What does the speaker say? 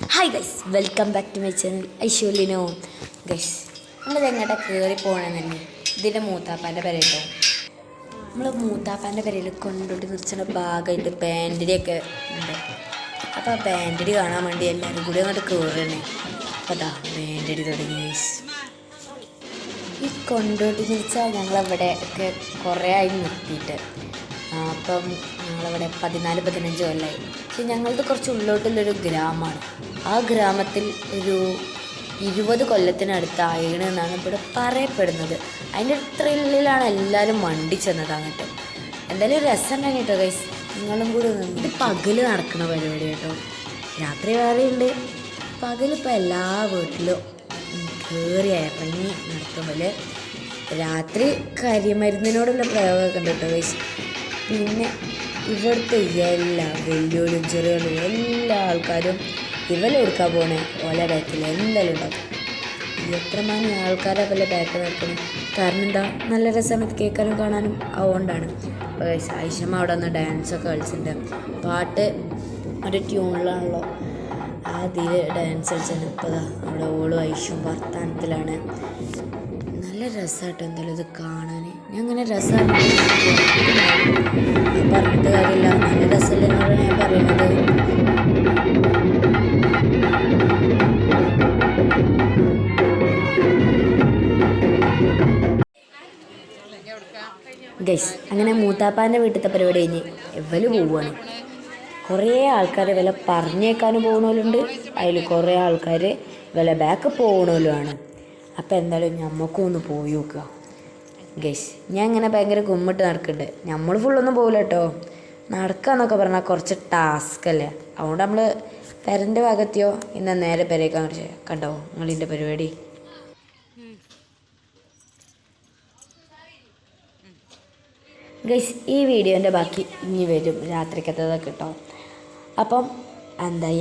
Hi guys welcome back to my channel ഐശ്വല്യനോ guys നമ്മളിത് എങ്ങോട്ടാ കയറി പോകണമെന്നല്ലേ ഇതിന്റെ മൂത്താപ്പാന്റെ പെരയിലോ നമ്മൾ മൂത്താപ്പാന്റെ പെരയിൽ കൊണ്ടോട്ട് നിർച്ചുന്ന ഭാഗമായിട്ട് പാന്റിന്റെയൊക്കെ ഉണ്ട്. അപ്പോൾ ആ പാന്റിടി കാണാൻ വേണ്ടി എല്ലാവരും കൂടി അങ്ങോട്ട് കയറണേ അപ്പോൾ അതാ പാന്റിടി തുടങ്ങി ഗൈസ് ഈ കൊണ്ടോട്ടി നിർച്ചാൽ ഞങ്ങളവിടെ ഒക്കെ കുറേ ആയി നിർത്തിയിട്ട്. അപ്പം ഞങ്ങളിവിടെ പതിനാല് പതിനഞ്ച് കൊല്ലമായി പക്ഷെ ഞങ്ങളത് കുറച്ച് ഉള്ളോട്ടുള്ളൊരു ഗ്രാമമാണ്. ആ ഗ്രാമത്തിൽ ഒരു ഇരുപത് കൊല്ലത്തിനടുത്തായിരുന്നു എന്നാണ് ഇവിടെ പറയപ്പെടുന്നത്. അതിന്റെ ത്രില്ലിലാണ് എല്ലാവരും മണ്ടി ചെന്നത് അങ്ങോട്ട്. എന്തായാലും ഒരു രസം തന്നെ കേട്ടോ ഗൈസ് നിങ്ങളും കൂടി ഇത് പകൽ നടക്കുന്ന പരിപാടി കേട്ടോ. രാത്രി വേറെ ഉണ്ട്. പകലിപ്പോൾ എല്ലാ വീട്ടിലും കയറി ഇറങ്ങി നടത്തുമ്പോൾ രാത്രി കരിമരുന്നിനോടുള്ള പ്രയോഗമൊക്കെ ഉണ്ട് കേട്ടോ ഗൈസ് പിന്നെ ഇവിടുത്തെ എല്ലാ വലിയോരും ചെറിയോരും എല്ലാ ആൾക്കാരും ഇവനെ എടുക്കാൻ പോണേ. ഓല ബാക്കിൽ എന്തായാലും ഉണ്ടാക്കും എത്രമാനം ആൾക്കാരെ പോലെ ബാക്ക് നിൽക്കണം കാരണം എന്താ? നല്ല രസമാണ് കേൾക്കാനും കാണാനും. അതുകൊണ്ടാണ്. ഐഷമ്മ അവിടെ നിന്ന് ഡാൻസൊക്കെ കളിച്ചിട്ടുണ്ട്. പാട്ട് ഒരു ട്യൂണിലാണല്ലോ ആദ്യം ഡാൻസ് കളിച്ചാണ് ഇപ്പോൾ അവിടെ ഓളും ഐഷും വർത്താനത്തിലാണ്. നല്ല രസമായിട്ട് എന്തായാലും ഇത് കാണാൻ ഞാൻ അങ്ങനെ രസമാണ് ഗൈസ് അങ്ങനെ മൂത്താപ്പാന്റെ വീട്ടിലത്തെ പരിപാടി കഴിഞ്ഞ് ഇവൽ പോവുകയാണ് കുറേ ആൾക്കാർ വില പറഞ്ഞേക്കാനും പോകണമല്ലുണ്ട് അതിൽ കുറേ ആൾക്കാർ വില ബാക്ക് പോകണമല്ലുമാണ് അപ്പോൾ എന്തായാലും ഞമ്മക്കും ഒന്ന് പോയി നോക്കുക. ഗൈസ് ഞാൻ ഇങ്ങനെ ഭയങ്കര കുമ്മിട്ട് നടക്കുന്നുണ്ട് നമ്മൾ ഫുള്ളൊന്നും പോകില്ല കേട്ടോ നടക്കാന്നൊക്കെ പറഞ്ഞാൽ കുറച്ച് ടാസ്ക് അല്ലേ? അതുകൊണ്ട് നമ്മൾ പെരന്റെ ഭാഗത്തെയോ ഇന്ന് നേരെ പെരേക്കാൻ കണ്ടോ നിങ്ങളിന്റെ പരിപാടി? ഗൈസ് ഈ വീഡിയോന്റെ ബാക്കി ഇനി വരും. രാത്രിക്കത്തതൊക്കെ കേട്ടോ അപ്പം എന്താ